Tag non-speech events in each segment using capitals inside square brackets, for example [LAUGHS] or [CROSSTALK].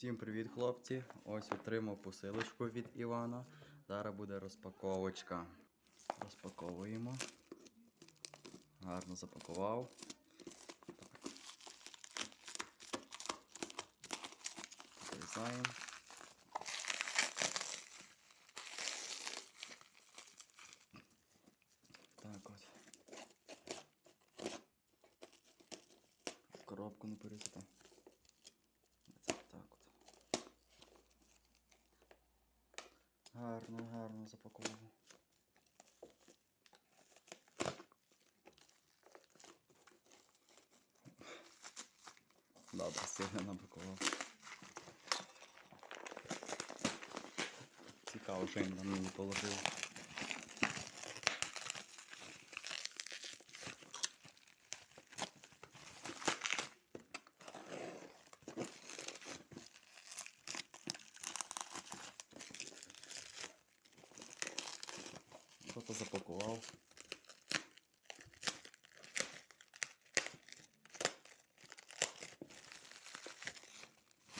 Усім привіт, хлопці! Ось отримав посилочку від Івана. Зараз буде розпаковочка. Розпаковуємо. Гарно запакував. Так. Так от. Коробку не порізати. Це так от. Гарно, запаковано. Добре, сильно напакував. Цікаво, що він на мені положив. Запакував?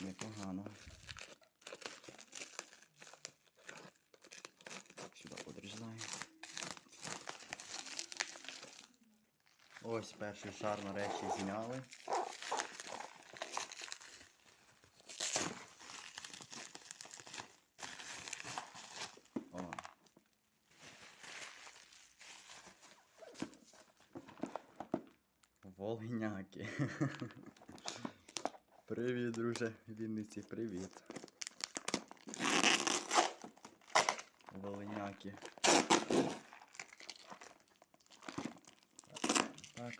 Непогано. Сюди подрізаємо. Ось перший шар нарешті зняли. О. Волиняки. Привіт, друже, Вінниці, привіт. Волиняки. Так.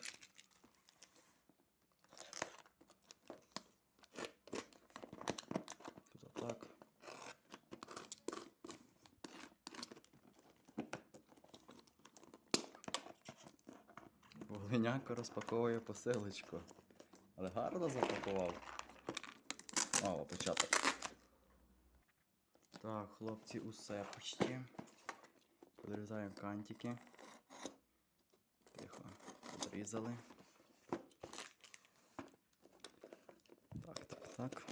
Тут отак. Волиняко розпаковує посилочку. Але гарно запакував. О, початок. Так, хлопці, усе почти. Подрізаємо кантики. Тихо. Подрізали. Так, так, так.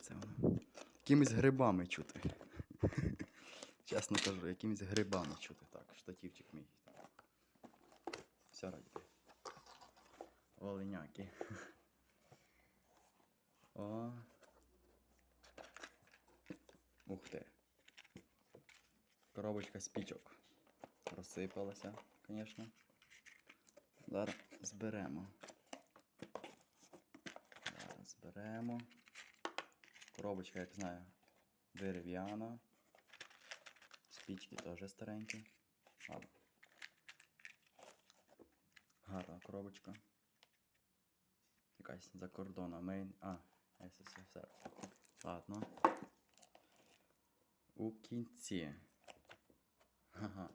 Це воно? Якимись грибами чути. [LAUGHS] Чесно кажу, якимись грибами чути. Так, штативчик мій. Все раді. Волиняки. О. Ух ти. Коробочка спічок. Розсипалася, звісно. Зараз зберемо. Зараз зберемо. Коробочка, як знаю, дерев'яна. Спічки теж старенькі. Ладно. Гарна коробочка. Якась за кордоном. Мейн. А, СССР. Ладно. У кінці. Ага.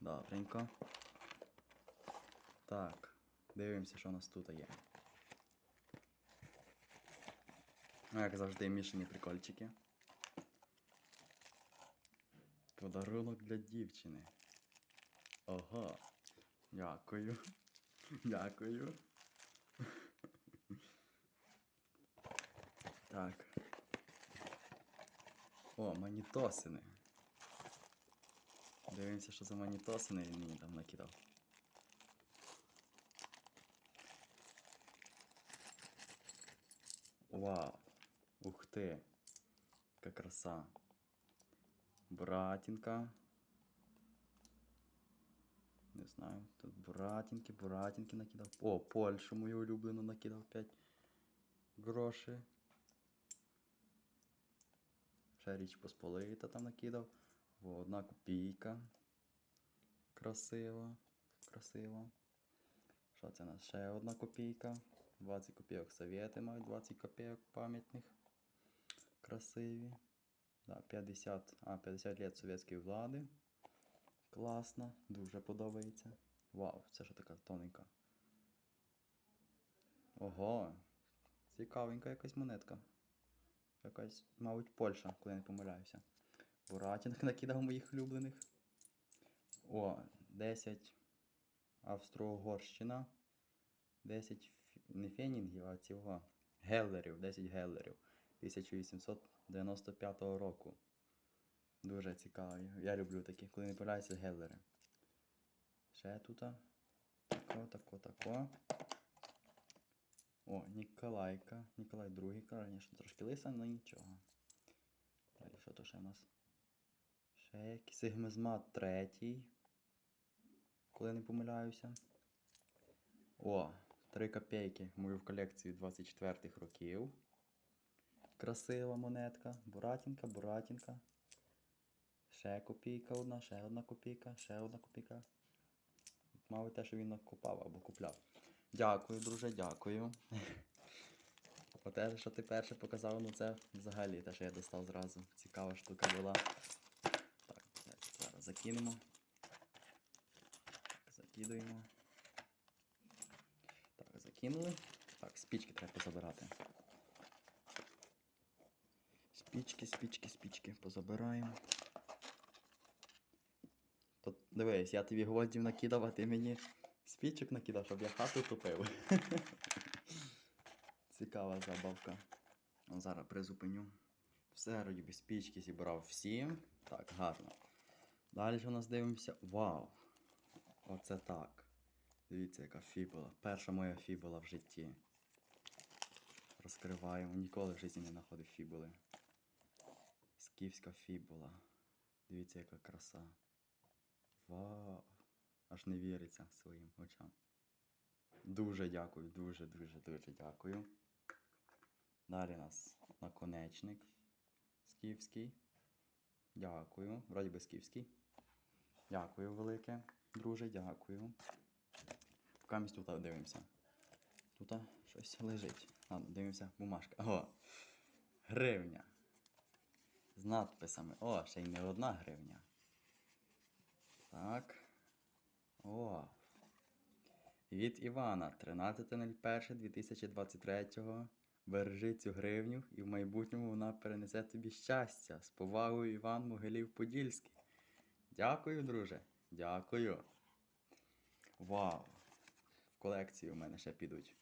Добренько. Так. Дивимося, що у нас тут є. Ну, Як завжди, мішані прикольчики. Подарунок для дівчини. Ого. Дякую. Дякую. Так. О, манітосини. Дивимося, що за манітосини він мені там накидав. Вау. Ух ти. Яка краса. Братінка. Не знаю. Тут буратинки, буратинки накидав. О, Польщу мою улюблену накидав 5 грошей. Ще річ Посполита там накидав. О, одна копійка. Красиво. Красиво. Що це у нас? Ще одна копійка. 20 копійок совєти мають, 20 копійок пам'ятних. Красиві. Да, 50, а, 50 лет совєтської влади. Класно, дуже подобається. Вау, це що така тоненька. Ого, цікавенька якась монетка. Якась, мабуть, Польща, коли я не помиляюся. Буратінг накидав моїх улюблених. О, 10 Австро-Угорщина. 10 Фі- не фенінгів, а цього геллерів, 10 геллерів 1895 року. Дуже цікаві. Я люблю такі, коли не появляються геллери. Ще тут. Тако, тако, тако. О, Ніколайка. Ніколай другий, звісно, трошки лиса, але нічого. Далі що то ще в нас? Ще якийсь сигмезмат третій. Коли не помиляюся. О, 3 копійки мою в колекцію 24-х років. Красива монетка. Буратінка, буратінка. Ще копійка одна, ще одна копійка, ще одна копійка. Мабуть, те, що він накупав або купляв. Дякую, друже, дякую. Оте, що ти перше показав, ну це взагалі те, що я достав зразу. Цікава штука була. Так, зараз закинемо. Закидуємо. Так, закинули. Так, спічки треба позабирати. Спічки, спічки, спічки позабираємо. Дивись, я тобі гвоздів накидав, а ти мені спічок накидав, щоб я хату тупив. [LAUGHS] Цікава забавка. Ну, зараз призупиню. Все, раді би спічки зібрав всім. Так, гарно. Далі у нас дивимося. Вау! Оце так. Дивіться, яка фібула. Перша моя фібула в житті. Розкриваємо. Ніколи в житті не знаходив фібули. Скіфська фібула. Дивіться, яка краса. Вау! Аж не віриться своїм очам. Дуже дякую, дуже, дуже, дякую. Далі нас наконечник скіфський. Дякую. Вроді би скіфський. Дякую велике, друже, дякую. Ми тут дивимося. Тут щось лежить. Ладно, дивимося, бумажка. О! Гривня. З надписами. О, ще й не одна гривня. Так. О. Від Івана 13.01.2023. Бережи цю гривню, і в майбутньому вона перенесе тобі щастя. З повагою Іван Могилів Подільський. Дякую, друже. Дякую. Вау! В колекцію в мене ще підуть.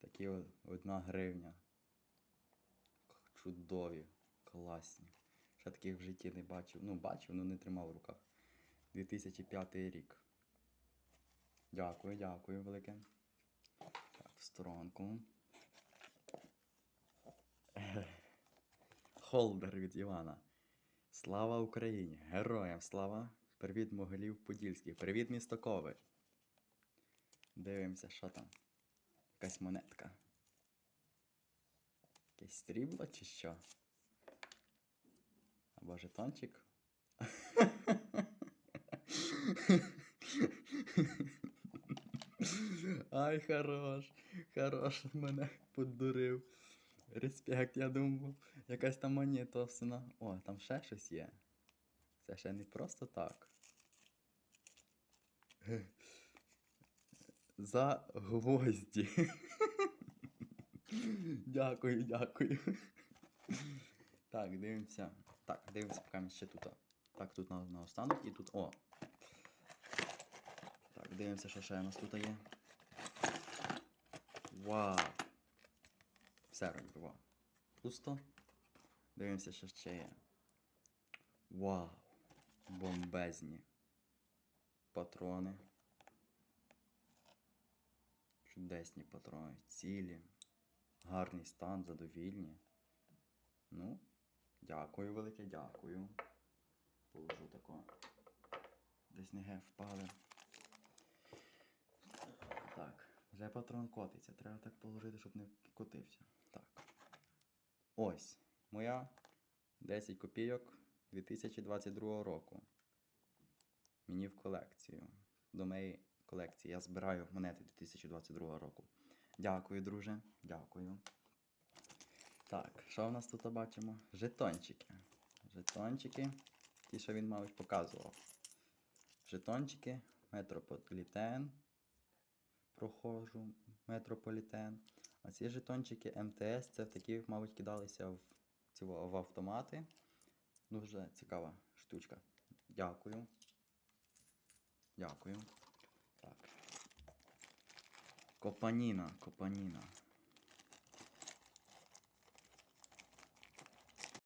Такі одна гривня. Чудові, класні. Ще таких в житті не бачив. Ну, бачив, але не тримав в руках. 2005 рік. Дякую, дякую, велике. Так, в сторонку. [LAUGHS] Холдер від Івана. Слава Україні! Героям слава! Привіт, Могилів Подільських! Привіт, місто Ковель! Дивимося, що там. Якась монетка. Якесь стрібло чи що? Або жетончик? [LAUGHS] Ай, хорош, хорош, мене подурив. Респект, я думав, якась там монетосина. О, там ще щось є. Це ще не просто так. За гвозді. Дякую, дякую. Так, дивимося. Так, дивимося, поки ми ще тут. Так, тут на останок і тут. О! Дивимося, що ще у нас тут є. Вау! Все робимо. Пусто. Дивимося, що ще є. Вау! Бомбезні. Патрони. Чудесні патрони. Цілі. Гарний стан, задовільні. Ну, дякую, велике, дякую. Положу тако. Десь не ге впали. Так, вже патрон котиться. Треба так положити, щоб не котився. Так. Ось. Моя 10 копійок 2022 року. Мені в колекцію. До моєї колекції. Я збираю монети 2022 року. Дякую, друже. Дякую. Так, що в нас тут бачимо? Жетончики. Жетончики. Ті, що він, мабуть, показував. Жетончики, метрополітен. Проходжу, метрополітен. А ці жетончики МТС, це такі, мабуть, кидалися в, в автомати. Дуже цікава штучка. Дякую. Дякую. Так. Копаніна, копаніна.